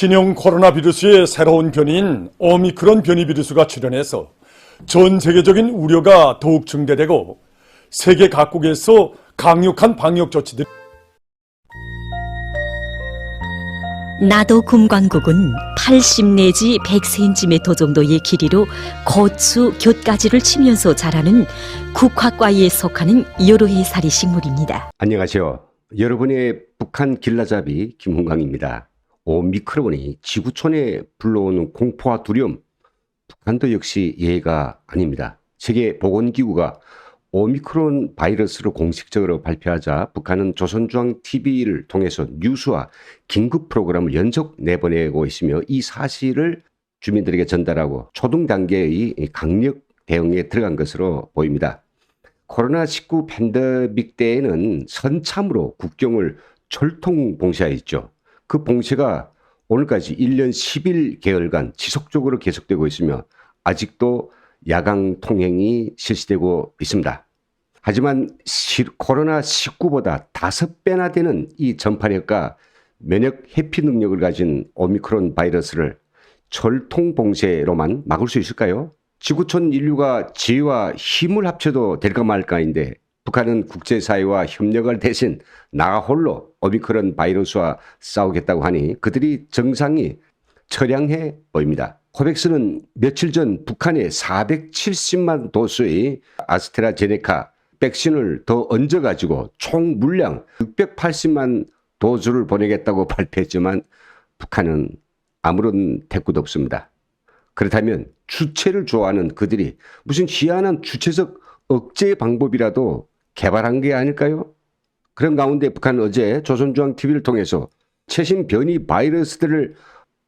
신형 코로나 비루스의 새로운 변이인 오미크론 변이 비루스가 출현해서 전 세계적인 우려가 더욱 증대되고 세계 각국에서 강력한 방역 조치들이 나도 금광국은 80 내지 100cm 정도의 길이로 고추, 곁가지를 치면서 자라는 국화과에 속하는 여러 해살이 식물입니다. 안녕하세요. 여러분의 북한 길라잡이 김홍광입니다. 오미크론이 지구촌에 불러오는 공포와 두려움, 북한도 역시 예외가 아닙니다. 세계 보건기구가 오미크론 바이러스를 공식적으로 발표하자 북한은 조선중앙TV를 통해서 뉴스와 긴급 프로그램을 연속 내보내고 있으며 이 사실을 주민들에게 전달하고 초등 단계의 강력 대응에 들어간 것으로 보입니다. 코로나19 팬데믹 때에는 선참으로 국경을 철통 봉쇄하였죠. 그 봉쇄가 오늘까지 1년 11개월간 지속적으로 계속되고 있으며 아직도 야강 통행이 실시되고 있습니다. 하지만 시- 코로나19보다 다섯 배나 되는 이 전파력과 면역 회피 능력을 가진 오미크론 바이러스를 철통 봉쇄로만 막을 수 있을까요? 지구촌 인류가 지혜와 힘을 합쳐도 될까 말까인데 북한은 국제사회와 협력을 대신 나가 홀로 오미크론 바이러스와 싸우겠다고 하니 그들이 정상이 처량해 보입니다. 코백스는 며칠 전 북한에 470만 도수의 아스트라제네카 백신을 더 얹어가지고 총 물량 680만 도수를 보내겠다고 발표했지만 북한은 아무런 대꾸도 없습니다. 그렇다면 주체를 좋아하는 그들이 무슨 희한한 주체적 억제 방법이라도 개발한 게 아닐까요? 그런 가운데 북한은 어제 조선중앙TV를 통해서 최신 변이 바이러스들을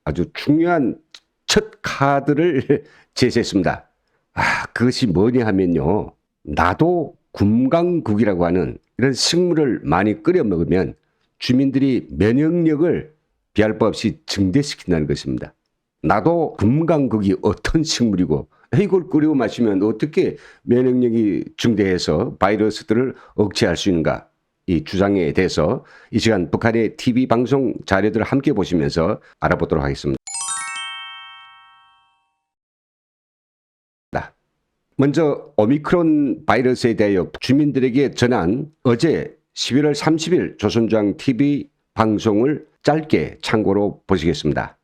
아주 중요한 첫 카드를 제시했습니다. 아, 그것이 뭐냐 하면요. 나도 금강국이라고 하는 이런 식물을 많이 끓여 먹으면 주민들이 면역력을 비할 바 없이 증대시킨다는 것입니다. 나도 금강국이 어떤 식물이고 이걸 끓여 마시면 어떻게 면역력이 증대해서 바이러스들을 억제할 수 있는가 이 주장에 대해서 이 시간 북한의 TV 방송 자료들을 함께 보시면서 알아보도록 하겠습니다. 먼저 오미크론 바이러스에 대하여 주민들에게 전한 어제 11월 30일 조선중 TV 방송을 짧게 참고로 보시겠습니다.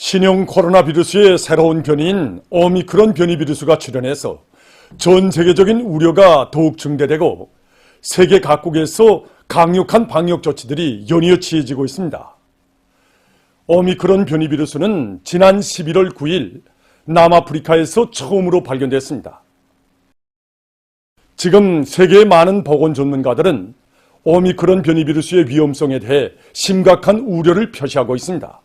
신형 코로나 비루스의 새로운 변이인 오미크론 변이 비루스가 출현해서 전 세계적인 우려가 더욱 증대되고 세계 각국에서 강력한 방역 조치들이 연이어 취해지고 있습니다. 오미크론 변이 비루스는 지난 11월 9일 남아프리카에서 처음으로 발견됐습니다. 지금 세계의 많은 보건 전문가들은 오미크론 변이 비루스의 위험성에 대해 심각한 우려를 표시하고 있습니다.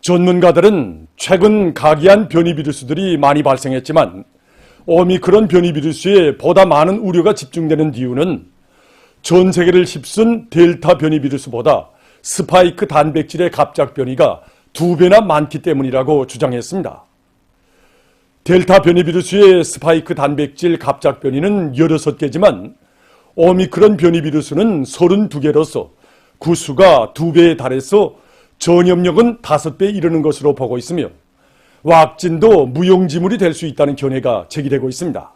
전문가들은 최근 각이한 변이 비루스들이 많이 발생했지만 오미크론 변이 비루스에 보다 많은 우려가 집중되는 이유는 전 세계를 휩쓴 델타 변이 비루스보다 스파이크 단백질의 갑작 변이가 두 배나 많기 때문이라고 주장했습니다. 델타 변이 비루스의 스파이크 단백질 갑작 변이는 16개지만 오미크론 변이 비루스는 32개로서 구수가 두 배에 달해서 전염력은 다섯 배 이르는 것으로 보고 있으며 왁진도 무용지물이 될 수 있다는 견해가 제기되고 있습니다.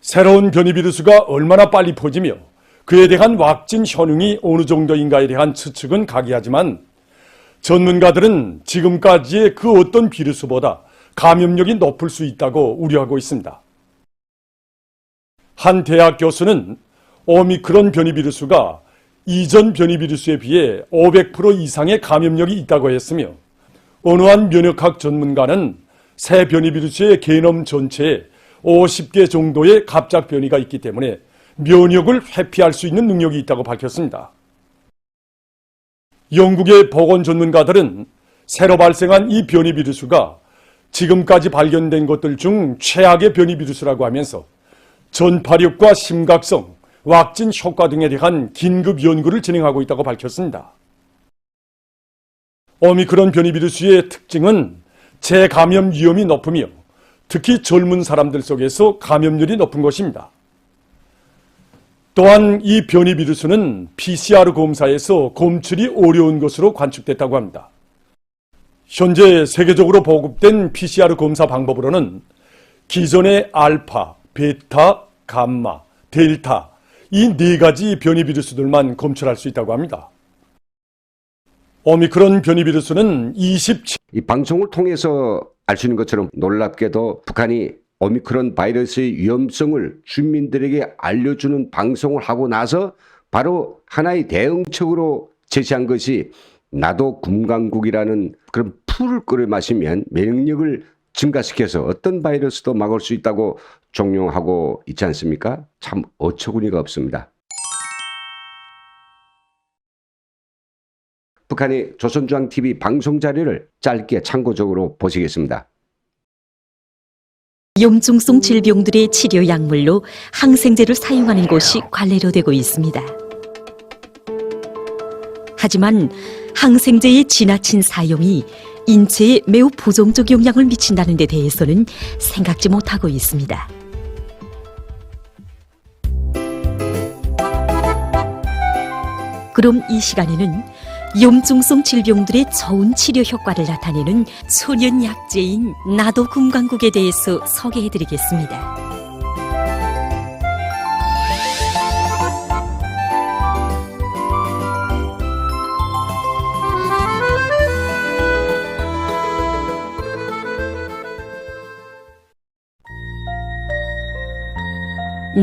새로운 변이 비루스가 얼마나 빨리 퍼지며 그에 대한 왁진 효능이 어느 정도인가에 대한 추측은 각이하지만 전문가들은 지금까지의 그 어떤 비루스보다 감염력이 높을 수 있다고 우려하고 있습니다. 한 대학 교수는 오미크론 변이 비루스가 이전 변이 비루스에 비해 500% 이상의 감염력이 있다고 했으며 어느 한 면역학 전문가는 새 변이 비루스의 게놈 전체에 50개 정도의 갑작 변이가 있기 때문에 면역을 회피할 수 있는 능력이 있다고 밝혔습니다. 영국의 보건 전문가들은 새로 발생한 이 변이 비루스가 지금까지 발견된 것들 중 최악의 변이 비루스라고 하면서 전파력과 심각성, 왁진 효과 등에 대한 긴급 연구를 진행하고 있다고 밝혔습니다. 오미크론 변이 비루스의 특징은 재감염 위험이 높으며 특히 젊은 사람들 속에서 감염률이 높은 것입니다. 또한 이 변이 비루스는 PCR 검사에서 검출이 어려운 것으로 관측됐다고 합니다. 현재 세계적으로 보급된 PCR 검사 방법으로는 기존의 알파, 베타, 감마, 델타 이 네 가지 변이 비루스들만 검출할 수 있다고 합니다. 오미크론 변이 비루스는 27 이 방송을 통해서 알 수 있는 것처럼 놀랍게도 북한이 오미크론 바이러스의 위험성을 주민들에게 알려주는 방송을 하고 나서 바로 하나의 대응책으로 제시한 것이 나도 금강국이라는 그런 풀을 끓여 마시면 면역력을 증가시켜서 어떤 바이러스도 막을 수 있다고 종용하고 있지 않습니까? 참 어처구니가 없습니다. 북한의 조선중앙TV 방송 자료를 짧게 참고적으로 보시겠습니다. 염증성 질병들의 치료 약물로 항생제를 사용하는 곳이 관례로 되고 있습니다. 하지만 항생제의 지나친 사용이 인체에 매우 부정적 영향을 미친다는 데 대해서는 생각지 못하고 있습니다. 그럼 이 시간에는 염증성 질병들의 좋은 치료 효과를 나타내는 소년 약제인 나도 금강국에 대해서 소개해 드리겠습니다.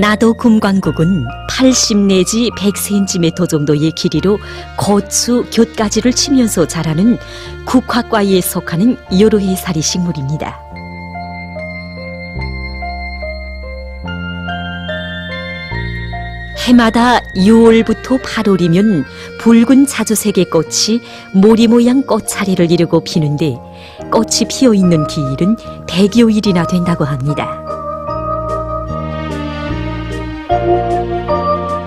나도 금광국은 80 내지 100cm 정도의 길이로 고추, 곁가지를 치면서 자라는 국화과에 속하는 여러 해살이 식물입니다. 해마다 6월부터 8월이면 붉은 자주색의 꽃이 모리 모양 꽃차례를 이루고 피는데 꽃이 피어 있는 기일은 100여일이나 된다고 합니다.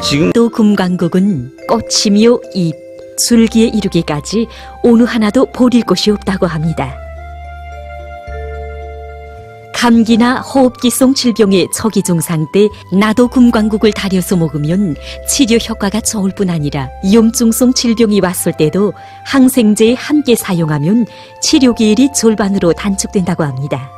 지금 또 금강국은 꽃이며 잎, 줄기에 이르기까지 어느 하나도 버릴 곳이 없다고 합니다. 감기나 호흡기성 질병의 초기 증상 때 나도 금강국을 달여서 먹으면 치료 효과가 좋을 뿐 아니라 염증성 질병이 왔을 때도 항생제 함께 사용하면 치료 기일이 절반으로 단축된다고 합니다.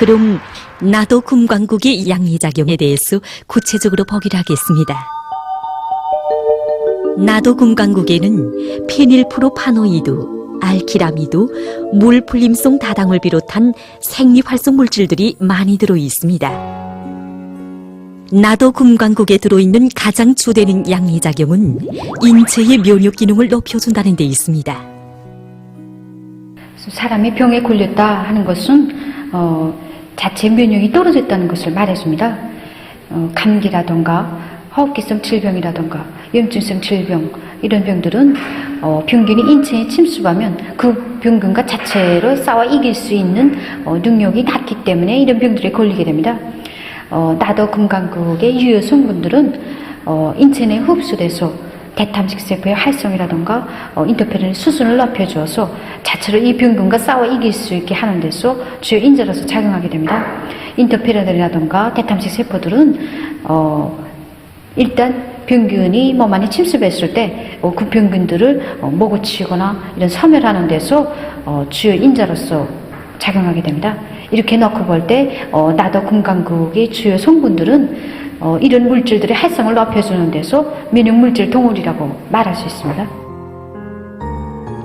그럼 나도 금광국의 양리작용에 대해서 구체적으로 보기로 하겠습니다. 나도 금광국에는 페닐프로파노이드, 알키라미드, 물풀림성 다당을 비롯한 생리활성 물질들이 많이 들어 있습니다. 나도 금광국에 들어있는 가장 주되는 양리작용은 인체의 면역 기능을 높여준다는 데 있습니다. 사람이 병에 걸렸다 하는 것은 어, 자체 면역이 떨어졌다는 것을 말해줍니다. 어, 감기라던가 호흡기성 질병이라던가 염증성 질병 이런 병들은 어, 병균이 인체에 침수하면 그 병균과 자체로 싸워 이길 수 있는 어, 능력이 낮기 때문에 이런 병들에 걸리게 됩니다. 어, 나도 금강국의 유효 성분들은 어, 인체 내에 흡수돼서 대탐식 세포의 활성이라던가 어, 인터페론의 수순을 높여주어서 자체로 이 병균과 싸워 이길 수 있게 하는 데서 주요 인자로서 작용하게 됩니다. 인터페론이라던가 대탐식 세포들은 어, 일단 병균이 몸 안에 침습했을 때 그 병균들을 어, 먹어치거나 이런 섬멸하는 데서 어, 주요 인자로서 작용하게 됩니다. 이렇게 놓고 볼때 어, 나도 금강국의 주요 성분들은 어, 이런 물질들의 활성을 높여주는 데서 면역 물질 동물이라고 말할 수 있습니다.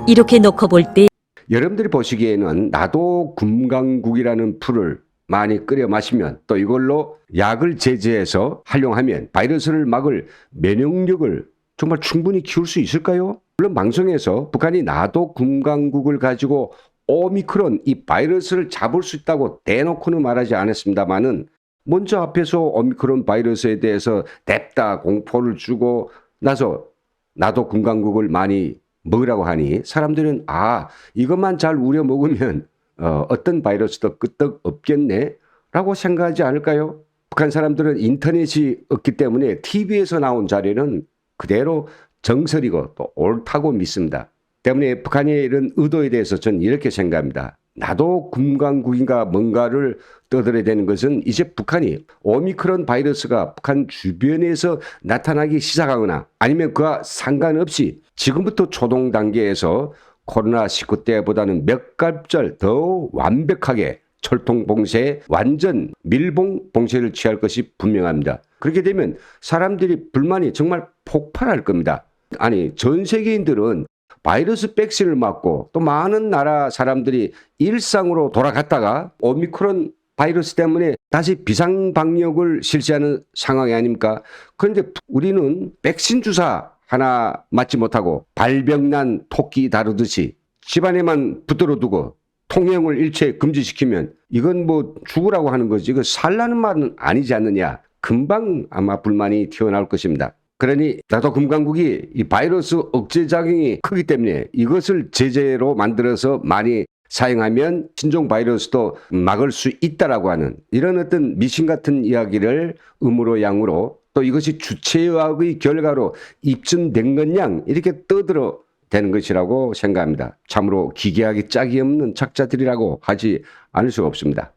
이렇게 놓고 볼 때 여러분들이 보시기에는 나도 금강국이라는 풀을 많이 끓여 마시면 또 이걸로 약을 제제해서 활용하면 바이러스를 막을 면역력을 정말 충분히 키울 수 있을까요? 물론 방송에서 북한이 나도 금강국을 가지고 오미크론 이 바이러스를 잡을 수 있다고 대놓고는 말하지 않았습니다만은 먼저 앞에서 오미크론 바이러스에 대해서 냅다 공포를 주고 나서 나도 금강국을 많이 먹으라고 하니 사람들은 아 이것만 잘 우려 먹으면 어, 어떤 바이러스도 끄떡 없겠네 라고 생각하지 않을까요? 북한 사람들은 인터넷이 없기 때문에 TV에서 나온 자료는 그대로 정설이고 또 옳다고 믿습니다. 때문에 북한의 이런 의도에 대해서 저는 이렇게 생각합니다. 나도 금강국인가 뭔가를 떠들어야 되는 것은 이제 북한이 오미크론 바이러스가 북한 주변에서 나타나기 시작하거나 아니면 그와 상관없이 지금부터 초동 단계에서 코로나19 때보다는 몇 갑절 더 완벽하게 철통 봉쇄, 완전 밀봉 봉쇄를 취할 것이 분명합니다. 그렇게 되면 사람들이 불만이 정말 폭발할 겁니다. 아니, 전 세계인들은 바이러스 백신을 맞고 또 많은 나라 사람들이 일상으로 돌아갔다가 오미크론 바이러스 때문에 다시 비상 방역을 실시하는 상황이 아닙니까? 그런데 우리는 백신 주사 하나 맞지 못하고 발병난 토끼 다루듯이 집안에만 붙들어 두고 통행을 일체 금지시키면 이건 뭐 죽으라고 하는 거지. 이거 살라는 말은 아니지 않느냐. 금방 아마 불만이 튀어나올 것입니다. 그러니 나도 금강국이 이 바이러스 억제 작용이 크기 때문에 이것을 제재로 만들어서 많이 사용하면 신종 바이러스도 막을 수 있다라고 하는 이런 어떤 미신 같은 이야기를 음으로 양으로 또 이것이 주체의학의 결과로 입증된 것 양 이렇게 떠들어 되는 것이라고 생각합니다. 참으로 기괴하기 짝이 없는 작자들이라고 하지 않을 수가 없습니다.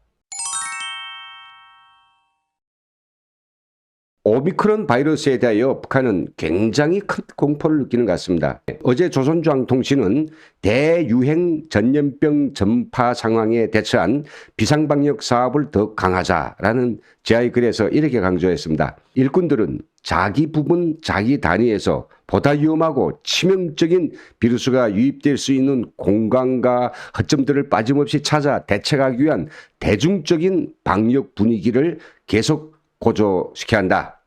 오미크론 바이러스에 대하여 북한은 굉장히 큰 공포를 느끼는 것 같습니다. 어제 조선중앙통신은 대유행 전염병 전파 상황에 대처한 비상방역 사업을 더 강하자라는 제안의 글에서 이렇게 강조했습니다. 일꾼들은 자기 부분, 자기 단위에서 보다 위험하고 치명적인 비루스가 유입될 수 있는 공간과 허점들을 빠짐없이 찾아 대책하기 위한 대중적인 방역 분위기를 계속 고조시켜야 한다.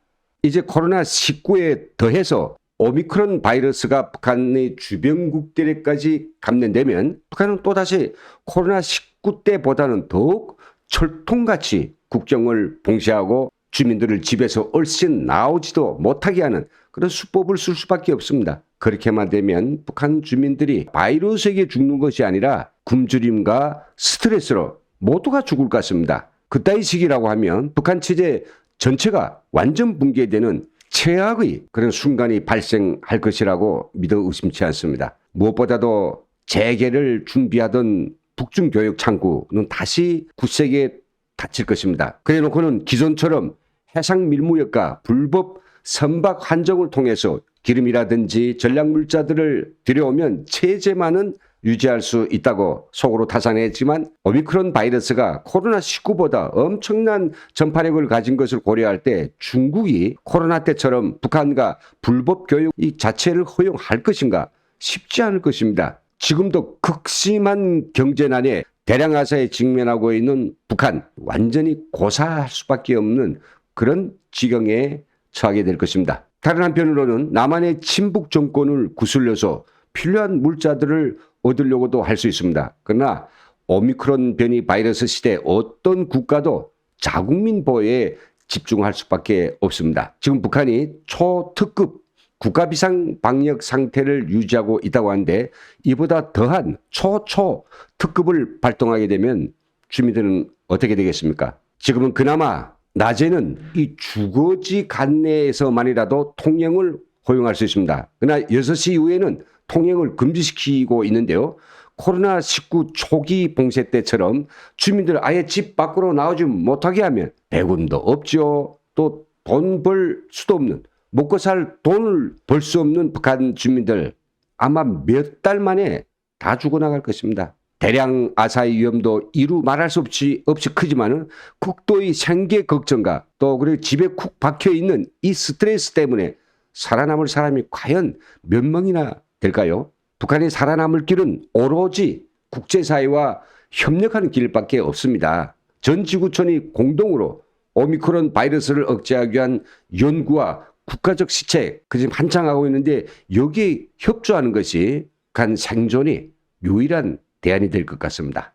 이제 코로나19에 더해서 오미크론 바이러스가 북한의 주변국들에까지 감염되면 북한은 또다시 코로나19 때보다는 더욱 철통같이 국경을 봉쇄하고 주민들을 집에서 얼씬 나오지도 못하게 하는 그런 수법을 쓸 수밖에 없습니다. 그렇게만 되면 북한 주민들이 바이러스에게 죽는 것이 아니라 굶주림과 스트레스로 모두가 죽을 것 같습니다. 그따위 시기라고 하면 북한 체제 전체가 완전 붕괴되는 최악의 그런 순간이 발생할 것이라고 믿어 의심치 않습니다. 무엇보다도 재개를 준비하던 북중 교육 창구는 다시 굳세게 닫힐 것입니다. 그래 놓고는 기존처럼 해상 밀무역과 불법 선박 환정을 통해서 기름이라든지 전략물자들을 들여오면 체제만은 유지할 수 있다고 속으로 타산했지만 오미크론 바이러스가 코로나19보다 엄청난 전파력을 가진 것을 고려할 때 중국이 코로나 때처럼 북한과 불법 교육 이 자체를 허용할 것인가 쉽지 않을 것입니다. 지금도 극심한 경제난에 대량 하사에 직면하고 있는 북한 완전히 고사할 수밖에 없는 그런 지경에 처하게 될 것입니다. 다른 한편으로는 남한의 친북 정권을 구슬려서 필요한 물자들을 얻으려고도 할 수 있습니다. 그러나 오미크론 변이 바이러스 시대 어떤 국가도 자국민 보호에 집중할 수밖에 없습니다. 지금 북한이 초특급 국가 비상 방역 상태를 유지하고 있다고 하는데 이보다 더한 초초 특급을 발동하게 되면 주민들은 어떻게 되겠습니까? 지금은 그나마 낮에는 이 주거지 간내에서만이라도 통행을 허용할 수 있습니다. 그러나 6시 이후에는 통행을 금지시키고 있는데요. 코로나19 초기 봉쇄 때처럼 주민들 아예 집 밖으로 나오지 못하게 하면 배군도 없죠. 또 돈 벌 수도 없는 먹고 살 돈을 벌 수 없는 북한 주민들 아마 몇 달 만에 다 죽어나갈 것입니다. 대량 아사의 위험도 이루 말할 수 없이, 없이 크지만은 국도의 생계 걱정과 또 그리고 집에 쿡 박혀 있는 이 스트레스 때문에 살아남을 사람이 과연 몇 명이나 될까요? 북한이 살아남을 길은 오로지 국제사회와 협력하는 길밖에 없습니다. 전 지구촌이 공동으로 오미크론 바이러스를 억제하기 위한 연구와 국가적 시책, 그 지금 한창 하고 있는데 여기에 협조하는 것이 북한 생존이 유일한 대안이 될 것 같습니다.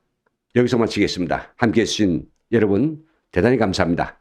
여기서 마치겠습니다. 함께 해주신 여러분 대단히 감사합니다.